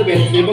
31เสียงปร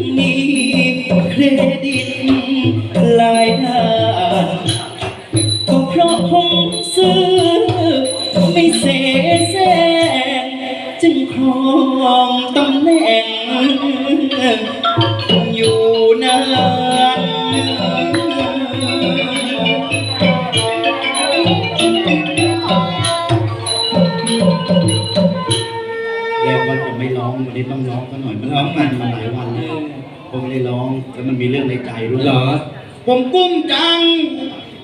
จึง นนี้ต้องร้องกันหน่อย มันร้องมันมาหลายวันแล้วผมไม่ได้ร้องแล้วมันมีเรื่องในใจรู้เหรอ ผมกุ้มจัง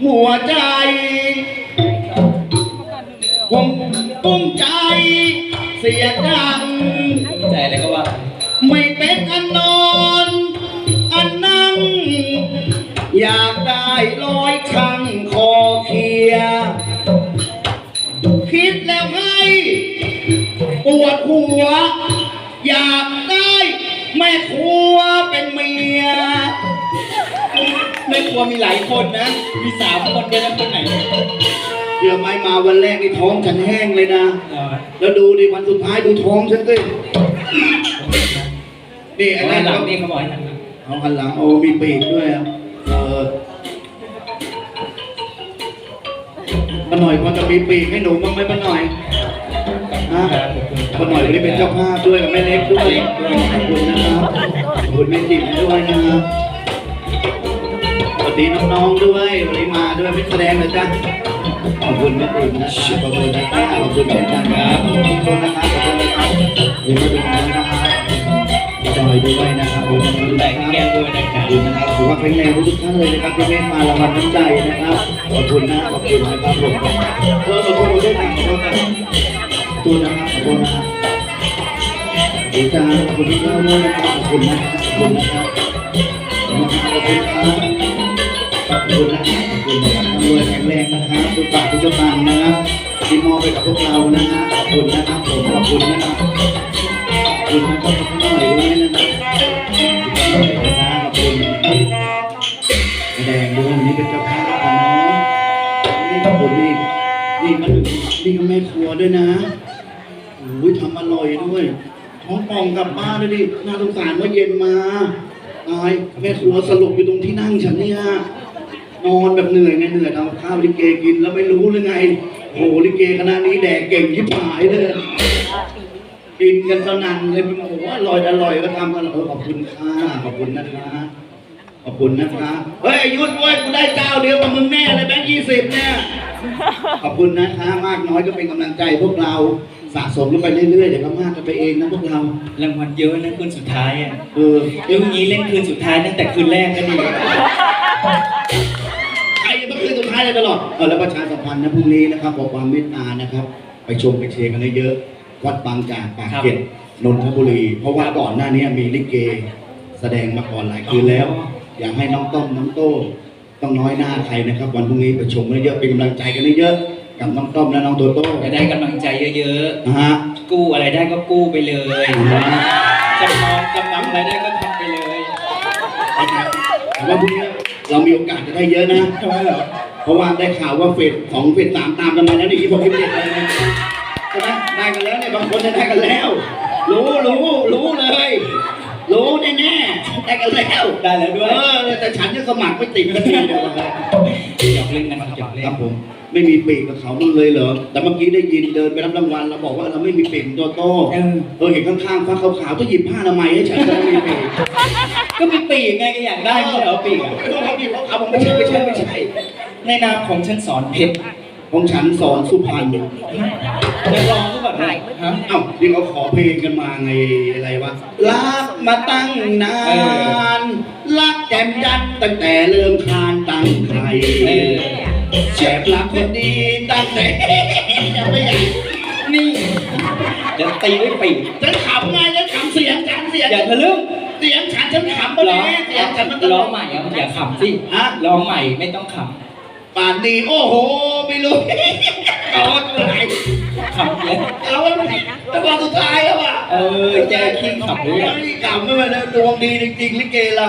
หัวใจ ผมกุ้มใจ เสียจัง ใจอะไรก็ว่า ไม่เป็นอันนอน อันนั่ง อยากได้ร้อยช่างคอเคลียร์คิดแล้วให้ปวดหัว อยากได้แม่ครัวเป็นเมียแม่ครัวมีหลายคนนะ มีสามคนเดียวนะคนไหนเดี๋ยวไม่มาวันแรกนี่ท้องฉันแห้งเลยนะ แล้วดูดิวันสุดท้ายดูท้องฉันสินี่ไอ้ไอ้นั่นหลังเขานี่เขาบอกให้หันหลังเอาหันหลังโอ้มีปีกด้วยอะเออป้าหน่อยพอจะมีปีกให้หนูบ้างไหมป้าหน่อยฮะ ป้าหน่อยวันนี้เป็นเจ้าภาพด้วยกับแม่เล็กด้วยขอบคุณนะครับขอบคุณแม่จิ๋มด้วยนะครับสวัสดีน้องๆด้วยวันนี้มาด้วยไม่แสดงนะจ๊ะขอบคุณแม่ติ๋มนะครับขอบคุณนะครับขอบคุณแม่จันครับขอบคุณนะครับขอบคุณนะครับเดี๋ยวมาดูกันนะครับจอยด้วยนะครับขอบคุณแต่งแก้วด้วยนะครับขอบคุณนะครับถือว่าแข็งแรงทุกท่านเลยนะครับที่เมตมารางวัลน้ำใจนะครับขอบคุณนะขอบคุณนะครับผมเออขอบคุณด้วยนะขอบคุณนะขอบ คุณนะครับขอบคุณนะครับดีจ้าขอบคุณที่เล่าด้วยนะครับขอบคุณนะครับขอบคุณนะครับขอบคุณครับขอบคุณนะครับขอบคุณนะครับรวยแข็งแรงนะครับทุกบาททุกสตางค์นะครับที่มอบไปกับพวกเรานะฮะขอบคุณนะครับผมขอบคุณนะครับขอบคุณนะครับขอบคุณหน่อยด้วยนะครับขอบคุณนะครับขอบคุณนะครับแสดงด้วยวันนี้เป็นเจ้าภาพกันเนาะนี่ก็ผมนี่นี่ก็นี่ก็แม่ครัวด้วยนะโอ้ยทำอ ร่อยด้วยท้องป่องกลับบ้านเลยดิน่าสงสารว่าเย็นมาตายแม่ครัวสลบอยู่ตรงที่นั่งฉันเนี่ยนอนแบบเหนื่อยไงเหนื่อยทำข้าวลิเกกินแล้วไม่รู้หรือไงโหลิเกคณะนี้แดกเก่งยิบหายเลยกินกันสนั่นเลยโอ้โหอร่อยอร่อยก็ทำกันเออขอบคุณค่ะขอบคุณนะคะขอบคุณนะคะเฮ้ยยุทธเว้ยกูได้เจ้าเดียวกับมึงแน่เลยแบงค์ยี่สิบเนี่ยขอบคุณนะคะมากน้อยก็เป็นกำลังใจพวกเรา สะสมกันไปเรื่อยๆเดี๋ยวก็มากกันไปเองนะพวกเรา รางวัลเยอะนะคืนสุดท้ายอะเออเรื่องนี้เล่นคืนสุดท้ายตั้งแต่คืนแรกก็ดีใครจะมาคืนสุดท้ายเลยตลอดเออแล้วประชาสัมพันธ์นะพรุ่งนี้นะครับขอความเมตตานะครับ ไปชมไปเชียร์กันเยอะๆวัดบางจากปากเกร็ดนนทบุรี เพราะว่าก่อนหน้านี้มีลิเก แสดงมาก่อนหลายคืนแล้ว อยากให้น้องต้อมน้องโต้ต้องน้อยหน้าใครนะครับ วันพรุ่งนี้ไปชมกันเยอะๆเป็นกำลังใจกันเยอะๆ กับน้องต้อมและน้องโตโต้จะได้กำลังใจเยอะนะฮะๆ กู้อะไรได้ก็กู้ไปเลยจำนองจำนำว่าพรุ่งนี้เรามีโอกาสจะได้เยอะนะทำไมเหรอเพราะว่าได้ข่าวว่าเฟสสองเฟสสามตามกันมาแล้วนี่ยี่สิบหกยี่สิบเจ็ดอะไรนะใช่ไหมได้กันแล้วเนี่ยบางคนจะได้กันแล้ว รู้รู้รู้เลย รู้แน่แน่ๆได้กันแล้วได้แล้วด้วยเออแต่ฉันยังสมัครไม่ติดกันทีเดียวเลยหยอกเล่นนะครับหยอกเล่นครับผม ไม่มีปีกกับเขาบ้างเลยเหรอ แต่เมื่อกี้ได้ยินเดินไปรับรางวัลเราบอกว่าเราไม่มีปีกตัวโตเออ เออเห็นข้างๆฟ้าขาวๆก็หยิบผ้าอนามัยให้ฉันก็ไม่มีปีกก็มีปีกไงก็อยากได้ไม่ใช่เหรอปีกอะต้องเขาปีกเขาเอาไม่ใช่ไม่ใช่ไม่ใช่ในในนามของฉันสอนเพชรของฉันสอนสุพรรณจะลองดูก่อนนะฮะเอ้านี่เขาขอเพลงกันมาไงอะไรวะรักมาตั้งนานรักแจ่มยัดตั้งแต่เริ่มคลานตั้งใครเออ แฉบรักคนดีตั้งแต่ยังไม่อยากนี่เดี๋ยวตีด้วยปีกฉันขำไงฉันขำเสียงฉันเสียงอย่าทะลึ่งเสียงฉันฉันขำมาร้เลองยเสียงฉันมันตลร้องกใหม่อะอย่าขำสิฮะร้องใหม่ไม่ต้องขป่านนี้โอ้โหไม่รู้เอาอะไรำขำเลยเอาอะไรแต่ว่าสุดท้ายแล้วอะ เออแจขี้ขำเลยอะนี่กำไม่มาแล้วดวงดีจริงๆลิเกเรา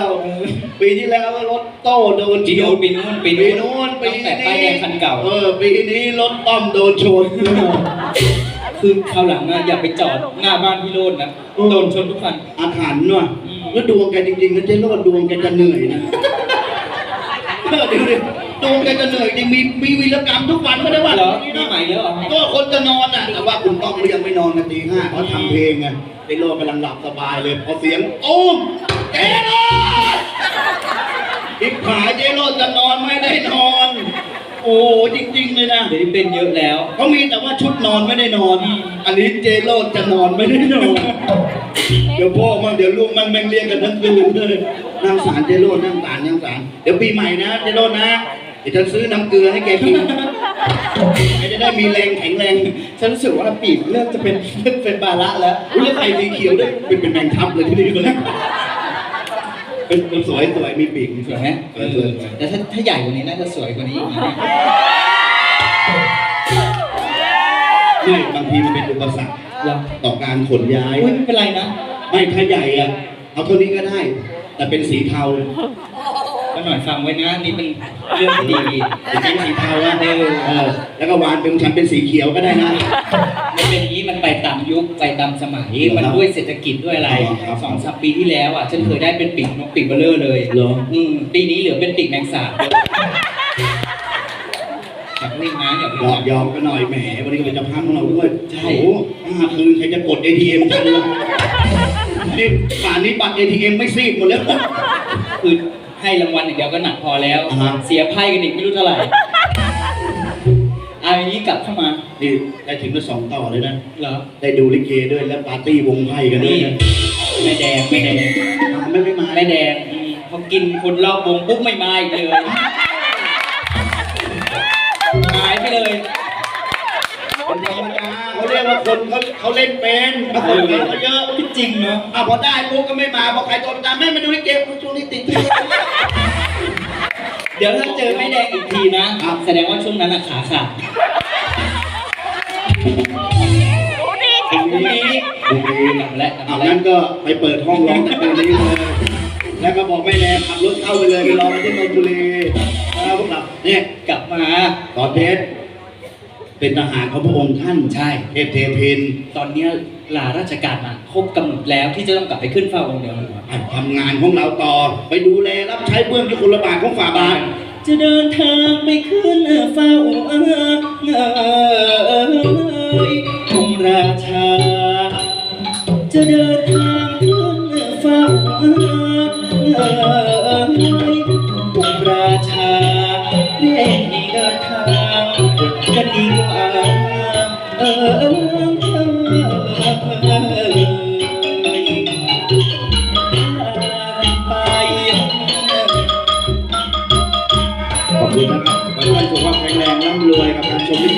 ปีที่แล้วรถโต้โดนปีเฉียวนู้นปีนู้นปีปีนู้นนู้นปีตั้งแต่นี้ป้ายแดงคันเก่า เออ ปีนี้รถต้อมโดนชนคือคราวหลังอะอย่าไปจอดหน้าบ้านพี่โรดนะอืมโดนชนทุกคันอาถรรพ์ว่ะอืมแล้วดวงแกจริงๆนะเจ๊โรดดวงแกจะเหนื่อยนะเออเดี๋ยวดิ ดวงแกจะเหนื่อยจริงมีมีวีรกรรมทุกวันไม่ได้ว่าเหรอนี่นี่นะใหม่แล้วเหรอก็คนจะนอนอะแต่ว่าคุณต้องเรียงไม่นอนกันตีห้าเพราะทำเพลงไงไอ้โรดกำลังหลับสบายเลยพอเสียงตุ้มเจ๊โรดอีกผายเจ๊โรดจะนอนไม่ได้นอน โอ้จริง ๆ เลยนะเดี๋ยวนี้เป็นเยอะแล้วเขามีแต่ว่าชุดนอนไม่ได้นอน อันนี้เจโรดจะนอนไม่ได้นอนเดี๋ยวพ่อมาเดี๋ยวลูกมันแม่งเรียกกันทั้งคืนเลยนางสารเจโรดนางสารนางสารเดี๋ยวปีใหม่นะเจโรดนะ เดี๋ยวจะซื้อน้ำเกลือให้แกกินแกจะได้มีแรงแข็งแรง ฉันรู้สึกว่าปีกเริ่มจะเป็นเป็นบาระแล้วอุ้ยแล้วไข่สีเขียวด้วยเป็นเป็นแมงทับเลยที่นี่เลยเป็นเป็นสวยสวยมีปีกสวยไหมสวยสวยสวยแต่ถ้าถ้าใหญ่กว่านี้น่าจะสวยกว่านี้อีกนะไม่บางทีมันเป็นอุปสรรคเหรอต่อการขนย้าย อุ้ยไม่เป็นไรนะ ไม่ถ้าใหญ่อะเอาเท่านี้ก็ได้ แต่เป็นสีเทา ก็หน่อยฟังไว้นะนี่เป็นเรื่องที่ดีเป็นสีเทาอะเออเออแล้วก็วานเป็นฉันเป็นสีเขียวก็ได้นะ มันเป็นอย่างนี้มันไปตามยุคไปตามสมัย มันด้วยเศรษฐกิจด้วยอะไรครับสองสามปีที่แล้วอะฉันเคยได้เป็นปีกนกปีกเบลเลอร์เลยเหรออืมปีนี้เหลือเป็นปีกแมงสาบอยากเล่นนะอยากหยเล่อนกยอมกันหน่อยแหมวันนี้ก็เป็นเจ้าภาพของเราด้วยใช่โอ้โหห้าคืนใครจะกด ATM ทันล่ะนี่ป่านนี้บัตร ATM ไม่ซีดหมดแล้ว คือ ให้รางวัลอย่างเดียวก็หนักพอแล้ว อ่าฮะ เสียไพ่กันอีกไม่รู้เท่าไหร่ เอาอย่างนี้กลับเข้ามานี่ได้ถึงมาสองต่อเลยนะ เหรอได้ดูลิเกด้วยแล้วปาร์ตี้วงไพ่กันด้วยนี่นะไม่แดงไม่แดงไม่ไม่มาไม่แดงอืมพอกินคนรอบวงปุ๊บไม่มาอีกเลยหายไปเลย เป็นธรรมดาเขาเรียกว่าคนเขาเขาเล่นเป็นเขาคนเก่งเขาเยอะพี่จริงเนาะอะพอได้ปุ๊บก็ไม่มาพอใครโทรตามแม่มาดูลิเกช่วงนี้ติดธุระเดี๋ยวถ้าเจอไม่แดงอีกทีนะแสดงว่าช่วงนั้นอะขาขาดพรุ่งนี้ดูดีกลับแล้วกลับเอาแล้วงั้นก็ไปเปิดห้องร้องแต่คืนนี้เลยแล้วก็บอกแม่แนมขับรถเข้าไปเลยไปรอกันที่นนทบุรีแล้วพวกเราเนี่ยกลับมาตอนเพชร เป็นทหารของพระองค์ท่านใช่ เทพเทพินตอนเนี้ยลาราชการมาครบกำหนดแล้วที่จะต้องกลับไปขึ้นเฝ้าองค์เดียวหลวงอะทำงานของเราต่อ ไปดูแลรับใช้เบื้องที่คนละบาทของฝ่าบาท จะเดินทางไปขึ้นเฝ้าเอยองค์ราชา จะเดิน ขอบคุณนะครับวันวันสุขภาพแข็งแรงร่ำรวยกับการชมลิเก ก